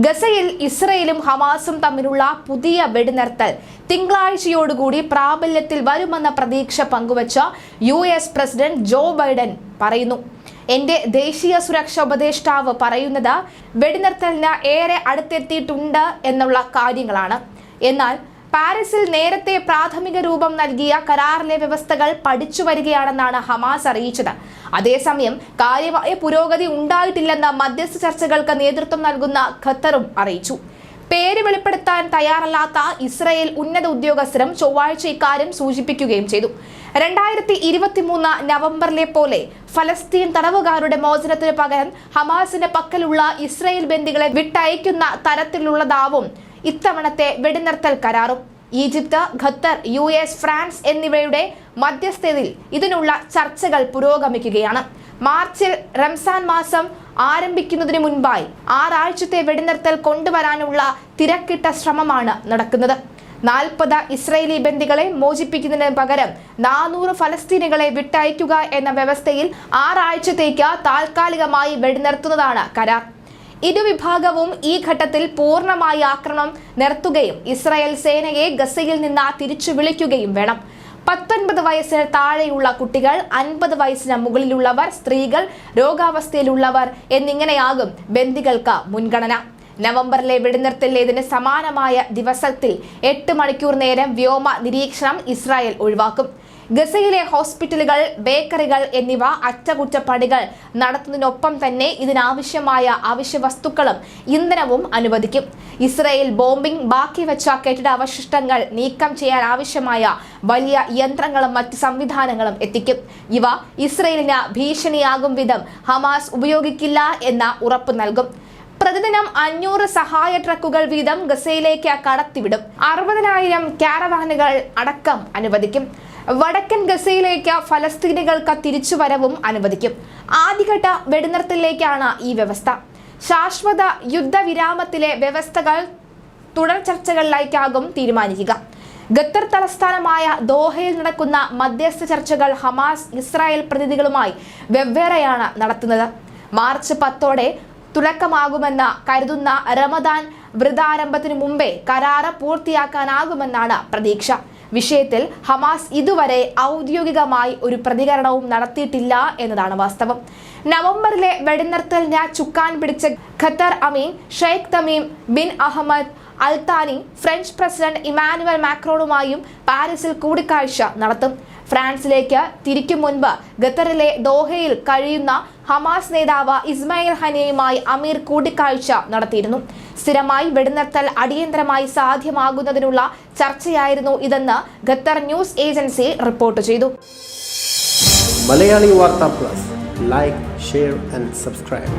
ഗസയിൽ ഇസ്രയേലും ഹമാസും തമ്മിലുള്ള പുതിയ വെടിനിർത്തൽ തിങ്കളാഴ്ചയോടുകൂടി പ്രാബല്യത്തിൽ വരുമെന്ന പ്രതീക്ഷ പങ്കുവച്ച U S president Joe Biden പറയുന്നു. എന്റെ ദേശീയ സുരക്ഷാ ഉപദേഷ്ടാവ് പറയുന്നത് വെടിനിർത്തലിന് ഏറെ അടുത്തെത്തിയിട്ടുണ്ട് എന്നുള്ള കാര്യങ്ങളാണ്. എന്നാൽ പാരീസിൽ നേരത്തെ പ്രാഥമിക രൂപം നൽകിയ കരാറിലെ വ്യവസ്ഥകൾ പഠിച്ചു വരികയാണെന്നാണ് ഹമാസ് അറിയിച്ചത്. അതേസമയം കാര്യമായ പുരോഗതി ഉണ്ടായിട്ടില്ലെന്ന മധ്യസ്ഥ ചർച്ചകൾക്ക് നേതൃത്വം നൽകുന്ന ഖത്തറും അറിയിച്ചു. പേര് വെളിപ്പെടുത്താൻ തയ്യാറല്ലാത്ത ഇസ്രയേൽ ഉന്നത ഉദ്യോഗസ്ഥരും ചൊവ്വാഴ്ച ഇക്കാര്യം സൂചിപ്പിക്കുകയും ചെയ്തു. രണ്ടായിരത്തി ഇരുപത്തിമൂന്ന് നവംബറിലെ പോലെ ഫലസ്തീൻ തടവുകാരുടെ മോചനത്തിന് പകരം ഹമാസിന്റെ പക്കലുള്ള ഇസ്രയേൽ ബന്ദികളെ വിട്ടയക്കുന്ന തരത്തിലുള്ളതാവും ഇത്തവണത്തെ വെടിനിർത്തൽ കരാറും. Egypt Qatar U S France എന്നിവയുടെ മധ്യസ്ഥതയിൽ ഇതിനുള്ള ചർച്ചകൾ പുരോഗമിക്കുകയാണ്. മാർച്ചിൽ റംസാൻ മാസം ആരംഭിക്കുന്നതിന് മുൻപായി ആറാഴ്ചത്തെ വെടിനിർത്തൽ കൊണ്ടുവരാനുള്ള തിരക്കിട്ട ശ്രമമാണ് നടക്കുന്നത്. നാൽപ്പത് ഇസ്രയേലി ബന്ദികളെ മോചിപ്പിക്കുന്നതിന് പകരം നാനൂറ് ഫലസ്തീനികളെ വിട്ടയക്കുക എന്ന വ്യവസ്ഥയിൽ ആറാഴ്ചത്തേക്ക് താൽക്കാലികമായി വെടിനിർത്തുന്നതാണ് കരാർ. ഇരുവിഭാഗവും ഈ ഘട്ടത്തിൽ പൂർണമായി ആക്രമണം നിർത്തുകയും ഇസ്രായേൽ സേനയെ ഗസയിൽ നിന്ന് തിരിച്ചു വിളിക്കുകയും വേണം. പത്തൊൻപത് വയസ്സിന് താഴെയുള്ള കുട്ടികൾ അൻപത് വയസ്സിന് മുകളിലുള്ളവർ സ്ത്രീകൾ രോഗാവസ്ഥയിലുള്ളവർ എന്നിങ്ങനെയാകും ബന്ദികൾക്ക് മുൻഗണന. നവംബറിലെ വെടിനിർത്തലിലേതിന് സമാനമായ ദിവസത്തിൽ എട്ട് മണിക്കൂർ നേരം വ്യോമ നിരീക്ഷണം ഇസ്രായേൽ ഒഴിവാക്കും. ഗസയിലെ ഹോസ്പിറ്റലുകൾ ബേക്കറികൾ എന്നിവ അറ്റകുറ്റപ്പണികൾ നടത്തുന്നതിനൊപ്പം തന്നെ ഇതിനാവശ്യമായ അവശ്യ വസ്തുക്കളും ഇന്ധനവും അനുവദിക്കും. ഇസ്രയേൽ ബോംബിംഗ് ബാക്കി വെച്ച കെട്ടിട അവശിഷ്ടങ്ങൾ നീക്കം ചെയ്യാൻ ആവശ്യമായ വലിയ യന്ത്രങ്ങളും മറ്റ് സംവിധാനങ്ങളും എത്തിക്കും. ഇവ ഇസ്രയേലിന് ഭീഷണിയാകും വിധം ഹമാസ് ഉപയോഗിക്കില്ല എന്ന ഉറപ്പ് നൽകും. പ്രതിദിനം അഞ്ഞൂറ് സഹായ ട്രക്കുകൾ വീതം ഗസയിലേക്ക് കടത്തിവിടും. അറുപതിനായിരം കാരവാനുകൾ അടക്കം അനുവദിക്കും. വടക്കൻ ഗസയിലേക്ക് ഫലസ്തീനികൾക്ക് തിരിച്ചുവരവും അനുവദിക്കും. ആദ്യഘട്ട വെടിനിർത്തലിലേക്കാണ് ഈ വ്യവസ്ഥ. ശാശ്വത യുദ്ധവിരാമത്തിലെ വ്യവസ്ഥകൾ തുടർ ചർച്ചകളിലേക്കാകും തീരുമാനിക്കുക. ഖത്തർ തലസ്ഥാനമായ ദോഹയിൽ നടക്കുന്ന മധ്യസ്ഥ ചർച്ചകൾ ഹമാസ് ഇസ്രായേൽ പ്രതിനിധികളുമായി വെവ്വേറെയാണ് നടത്തുന്നത്. മാർച്ച് പത്തോടെ തുടക്കമാകുമെന്ന് കരുതുന്ന റമദാൻ വ്രതാരംഭത്തിനു മുമ്പേ കരാറ് പൂർത്തിയാക്കാനാകുമെന്നാണ് പ്രതീക്ഷ. വിഷയത്തിൽ ഹമാസ് ഇതുവരെ ഔദ്യോഗികമായി ഒരു പ്രതികരണവും നടത്തിയിട്ടില്ല എന്നതാണ് വാസ്തവം. നവംബറിലെ വെടിനിർത്തലിന് ചുക്കാൻ പിടിച്ച ഖത്തർ അമീൻ Sheikh Tamim bin Ahmad Al Thani French president Emmanuel മാക്രോണുമായും പാരീസിൽ കൂടിക്കാഴ്ച നടത്തും. ഫ്രാൻസിലേക്ക് തിരിക്കും മുൻപ് ഖത്തറിലെ ദോഹയിൽ കഴിയുന്ന ഹമാസ് നേതാവ് ഇസ്മായിൽ ഹനിയുമായി അമീർ കൂടിക്കാഴ്ച നടത്തിയിരുന്നു. സ്ഥിരമായി വെടിനിർത്തൽ അടിയന്തരമായി സാധ്യമാകുന്നതിനുള്ള ചർച്ചയായിരുന്നു ഇതെന്ന് ഖത്തർ ന്യൂസ് ഏജൻസി റിപ്പോർട്ട് ചെയ്തു. Malayali Vartha plus. Like share and subscribe